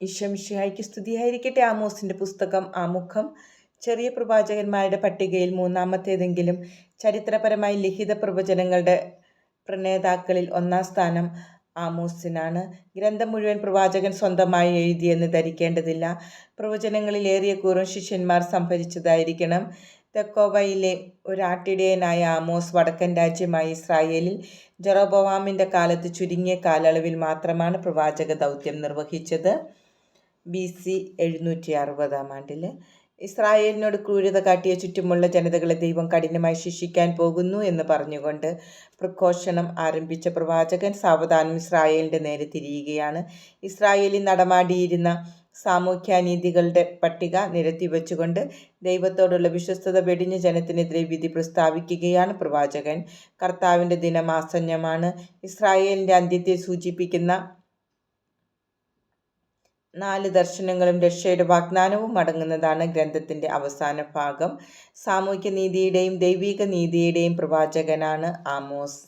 ഈശ്വമിഷിഹായ്ക്ക് സ്തുതിയായിരിക്കട്ടെ. ആമോസിന്റെ പുസ്തകം ആമുഖം. ചെറിയ പ്രവാചകന്മാരുടെ പട്ടികയിൽ മൂന്നാമത്തേതെങ്കിലും ചരിത്രപരമായി ലിഖിത പ്രവചനങ്ങളുടെ പ്രണേതാക്കളിൽ ഒന്നാം സ്ഥാനം ആമോസിനാണ്. ഗ്രന്ഥം മുഴുവൻ പ്രവാചകൻ സ്വന്തമായി എഴുതിയെന്ന് ധരിക്കേണ്ടതില്ല. പ്രവചനങ്ങളിൽ ഏറിയ കൂറും ശിഷ്യന്മാർ സംഭരിച്ചതായിരിക്കണം. തെക്കോവയിലെ ഒരാട്ടിടയനായ ആമോസ് വടക്കൻ രാജ്യമായ ഇസ്രായേലിൽ ജറോബവാമിന്റെ കാലത്ത് ചുരുങ്ങിയ കാലയളവിൽ മാത്രമാണ് പ്രവാചക ദൗത്യം നിർവഹിച്ചത്. ബി സി എഴുന്നൂറ്റി അറുപതാം ആണ്ടിൽ ഇസ്രായേലിനോട് ക്രൂരത കാട്ടിയ ചുറ്റുമുള്ള ജനതകളെ ദൈവം കഠിനമായി ശിക്ഷിക്കാൻ പോകുന്നു എന്ന് പറഞ്ഞുകൊണ്ട് പ്രഘോഷണം ആരംഭിച്ച പ്രവാചകൻ സാവധാനം ഇസ്രായേലിന്റെ നേരെ തിരിയുകയാണ്. ഇസ്രായേലിൽ നടമാടിയിരുന്ന സാമൂഹ്യാനീതികളുടെ പട്ടിക നിരത്തി വെച്ചുകൊണ്ട് ദൈവത്തോടുള്ള വിശ്വസ്തത വെടിഞ്ഞ ജനത്തിനെതിരെ വിധി പ്രസ്താവിക്കുകയാണ് പ്രവാചകൻ. കർത്താവിന്റെ ദിനം ആസന്നമാണ് ഇസ്രായേലിന്റെ അന്ത്യത്തെ സൂചിപ്പിക്കുന്ന നാല് ദർശനങ്ങളും രക്ഷയുടെ വാഗ്ദാനവും അടങ്ങുന്നതാണ് ഗ്രന്ഥത്തിന്റെ അവസാന ഭാഗം. സാമൂഹ്യ നീതിയുടെയും ദൈവിക നീതിയുടെയും പ്രവാചകനാണ് ആമോസ്.